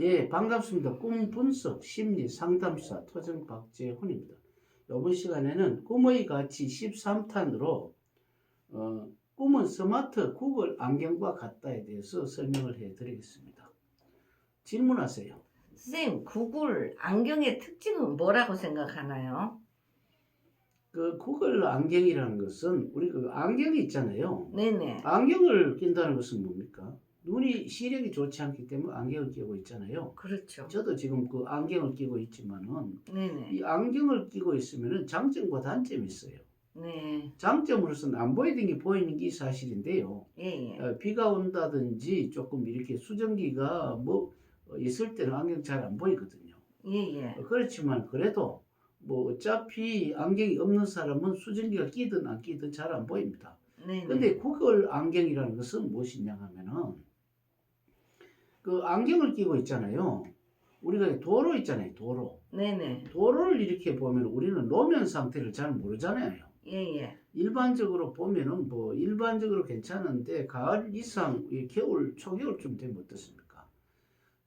예, 반갑습니다. 꿈 분석 심리 상담사 토정 박재훈입니다. 이번 시간에는 꿈의 가치 13탄으로 어, 꿈은 스마트 구글 안경과 같다에 대해서 설명을 해드리겠습니다. 질문하세요. 선생님, 구글 안경의 특징은 뭐라고 생각하나요? 그 구글 안경이라는 것은 우리 그 안경이 있잖아요. 네네. 안경을 낀다는 것은 뭡니까? 눈이 시력이 좋지 않기 때문에 안경을 끼고 있잖아요. 그렇죠. 저도 지금 그 안경을 끼고 있지만은 네네. 이 안경을 끼고 있으면은 장점과 단점이 있어요. 네. 장점으로서는 안 보이는 게 보이는 게 사실인데요. 예, 예. 어, 비가 온다든지 조금 이렇게 수증기가 뭐 어, 있을 때는 안경 잘 안 보이거든요. 예, 예. 어, 그렇지만 그래도 뭐 어차피 안경이 없는 사람은 수증기가 끼든 안 끼든 잘 안 보입니다. 네네. 근데 구글 안경이라는 것은 무엇이냐 하면은 그 안경을 끼고 있잖아요. 우리가 도로 있잖아요. 도로. 네네. 도로를 이렇게 보면 우리는 노면 상태를 잘 모르잖아요. 예, 예. 일반적으로 보면은 뭐 일반적으로 괜찮은데 가을 이상 이 겨울 초겨울쯤 되면 어떻습니까?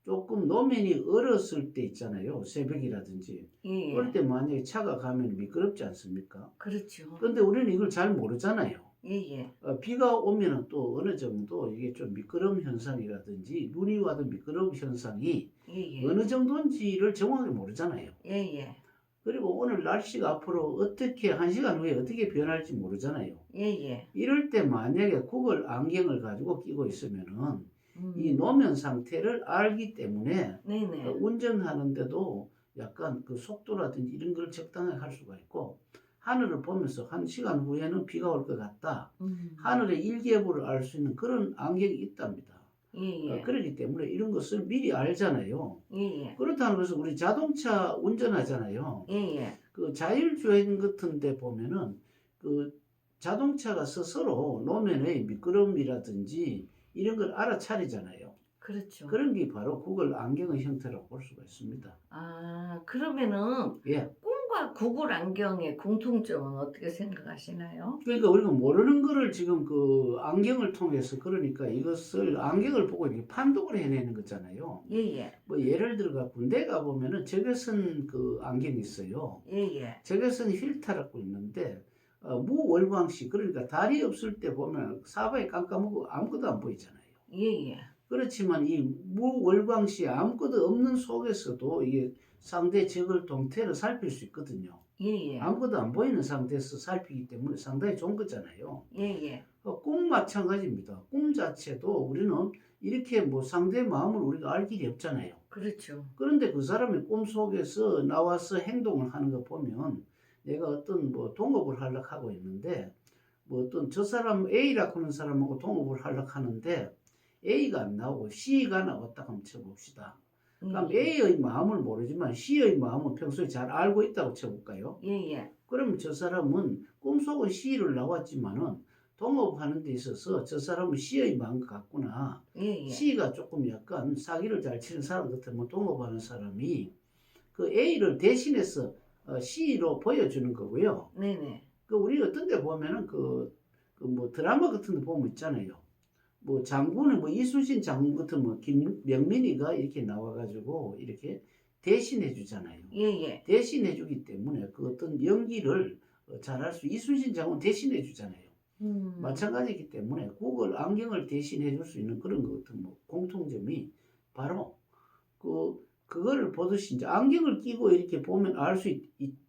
조금 노면이 얼었을 때 있잖아요. 새벽이라든지. 예, 그럴 예. 때 만약에 차가 가면 미끄럽지 않습니까? 그렇죠. 근데 우리는 이걸 잘 모르잖아요. 예, 예. 어, 비가 오면은 또 어느 정도 이게 좀 미끄럼 현상이라든지 눈이 와도 미끄럼 현상이 예, 예. 어느 정도인지를 정확하게 모르잖아요. 예, 예. 그리고 오늘 날씨가 앞으로 어떻게 한 시간 후에 어떻게 변할지 모르잖아요. 예, 예. 이럴 때 만약에 구글 안경을 가지고 끼고 있으면은 음. 이 노면 상태를 알기 때문에 네네. 어, 운전하는데도 약간 그 속도라든지 이런 걸 적당하게 할 수가 있고 하늘을 보면서 한 시간 후에는 비가 올 것 같다. 음. 하늘의 일기예보를 알 수 있는 그런 안경이 있답니다. 예, 예. 어, 그렇기 때문에 이런 것을 미리 알잖아요. 예, 예. 그렇다는 것은 우리 자동차 운전하잖아요. 예, 예. 그 자율주행 같은데 보면은 그 자동차가 스스로 노면의 미끄럼이라든지 이런 걸 알아차리잖아요. 그렇죠. 그런 게 바로 구글 안경의 형태라고 볼 수가 있습니다. 아, 그러면은 예. 구글 안경의 공통점은 어떻게 생각하시나요? 그러니까 우리가 모르는 거를 지금 그 안경을 통해서 그러니까 이것을 안경을 보고 이렇게 판독을 해내는 거잖아요. 예, 예. 뭐 예를 들어가 군대 가 보면은 적외선 그 안경이 있어요. 예, 예. 적외선 힐타라고 있는데 어, 무월광식 그러니까 달이 없을 때 보면 사바에 깜깜하고 아무것도 안 보이잖아요. 예, 예. 그렇지만 이 무월광시 아무것도 없는 속에서도 이게 상대 적을 동태를 살필 수 있거든요. 예, 예. 아무것도 안 보이는 상태에서 살피기 때문에 상당히 좋은 거잖아요. 예, 예. 어, 꿈 마찬가지입니다. 꿈 자체도 우리는 이렇게 뭐 상대 마음을 우리가 알 길이 없잖아요. 그렇죠. 그런데 그 사람의 꿈 속에서 나와서 행동을 하는 거 보면 내가 어떤 뭐 동업을 하려고 하고 있는데 뭐 어떤 저 사람 A라고 하는 사람하고 동업을 하려고 하는데 A가 안 나오고 C가 나왔다 하면 쳐봅시다. 그럼 예, A의 마음을 모르지만 C의 마음은 평소에 잘 알고 있다고 쳐볼까요? 예, 예. 그러면 저 사람은 꿈속은 C를 나왔지만은 동업하는 데 있어서 저 사람은 C의 마음 같구나. 예, 예. C가 조금 약간 사기를 잘 치는 사람 같으면 동업하는 사람이 그 A를 대신해서 어, C로 보여주는 거고요. 네네. 그 우리 어떤 데 보면은 그, 그 뭐 드라마 같은 데 보면 있잖아요. 뭐 장군은 뭐 이순신 장군 같은 뭐 김명민이가 이렇게 나와가지고 이렇게 대신해 주잖아요. 예, 예. 대신해 주기 때문에 그 어떤 연기를 어, 잘할 수 이순신 장군 대신해 주잖아요. 음. 마찬가지이기 때문에 구글 안경을 대신해 줄 수 있는 그런 것 같은 뭐 공통점이 바로 그 그거를 보듯이 이제 안경을 끼고 이렇게 보면 알 수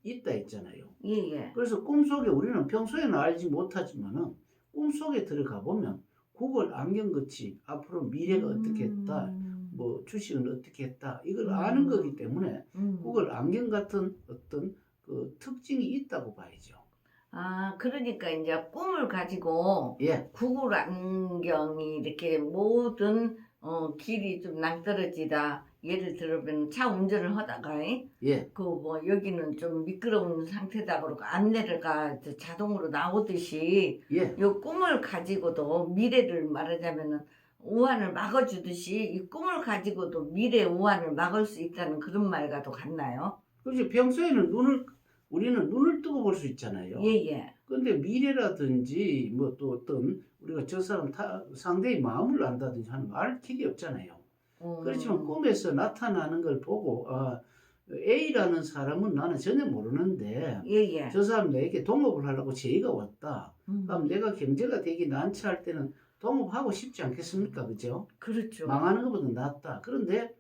있다 했잖아요. 예, 예. 그래서 꿈속에 우리는 평소에는 알지 못하지만은 꿈속에 들어가 보면 구글 안경 같이 앞으로 미래가 어떻게 했다, 음. 뭐 주식은 어떻게 했다 이걸 음. 아는 거기 때문에 음. 구글 안경 같은 어떤 그 특징이 있다고 봐야죠. 아, 그러니까 이제 꿈을 가지고 예, 구글 안경이 이렇게 모든 어, 길이 좀 낭떠러지다. 예를 들면 차 운전을 하다가 예, 그 뭐 여기는 좀 미끄러운 상태다 그러고 안내가 자동으로 나오듯이 예. 요 꿈을 가지고도 미래를 말하자면은 우환을 막아주듯이 이 꿈을 가지고도 미래 우환을 막을 수 있다는 그런 말과도 같나요? 그렇지 평소에는 눈을 우리는 눈을 뜨고 볼 수 있잖아요. 예예. 근데 미래라든지 뭐 또 어떤 우리가 저 사람 타, 상대의 마음을 안다든지 하는 거알 길이 없잖아요. 어. 그렇지만 꿈에서 나타나는 걸 보고 아, A라는 사람은 나는 전혀 모르는데 예 예. 저 사람 내게 동업을 하려고 제의가 왔다. 음. 그럼 내가 경제가 되기 난처할 때는 동업하고 싶지 않겠습니까? 그죠? 그렇죠. 망하는 것보다 낫다. 그런데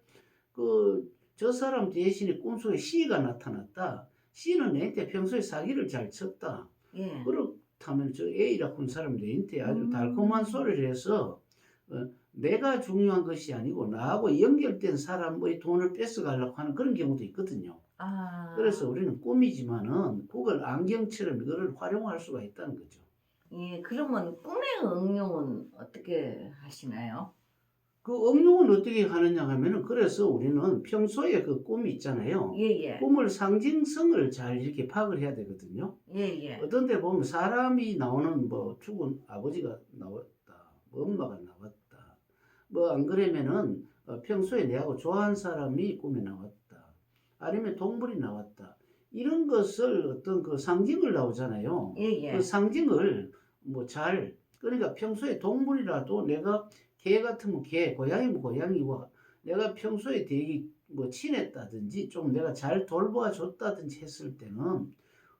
그 저 사람 대신에 꿈속에 C가 나타났다. C는 내한테 평소에 사기를 잘 쳤다. 예. 그렇다면 저 A라고 하는 사람 내한테 아주 음. 달콤한 소리를 해서 어, 내가 중요한 것이 아니고 나하고 연결된 사람의 돈을 뺏어가려고 하는 그런 경우도 있거든요. 아. 그래서 우리는 꿈이지만은 그걸 안경처럼 이거를 활용할 수가 있다는 거죠. 예. 그러면 꿈의 응용은 어떻게 하시나요? 그 응용은 어떻게 하느냐 하면은 그래서 우리는 평소에 그 꿈이 있잖아요. 예 예. 꿈을 상징성을 잘 이렇게 파악을 해야 되거든요. 예 예. 어떤 데 보면 사람이 나오는 뭐 죽은 아버지가 나왔다. 뭐 엄마가 나왔다. 뭐 안 그러면은 어, 평소에 내하고 좋아하는 사람이 꿈에 나왔다. 아니면 동물이 나왔다. 이런 것을 어떤 그 상징을 나오잖아요. 예 예. 그 상징을 뭐 잘 그러니까 평소에 동물이라도 내가 개 같으면 개, 고양이면 고양이와 내가 평소에 되게 뭐 친했다든지 좀 내가 잘 돌봐줬다든지 했을 때는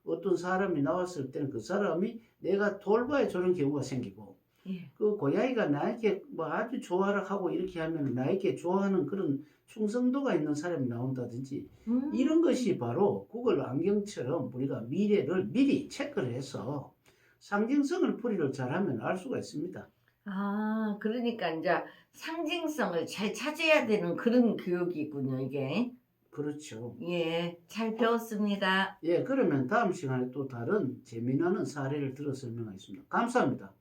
어떤 사람이 나왔을 때는 그 사람이 내가 돌봐야 저런 경우가 생기고 예. 그 고양이가 나에게 뭐 아주 좋아라 하고 이렇게 하면 나에게 좋아하는 그런 충성도가 있는 사람이 나온다든지 음. 이런 것이 바로 구글 안경처럼 우리가 미래를 미리 체크를 해서 상징성을 풀이를 잘하면 알 수가 있습니다. 아, 그러니까 이제 상징성을 잘 찾아야 되는 그런 교육이군요, 이게. 그렇죠. 예, 잘 배웠습니다. 예, 그러면 다음 시간에 또 다른 재미나는 사례를 들어 설명하겠습니다. 감사합니다.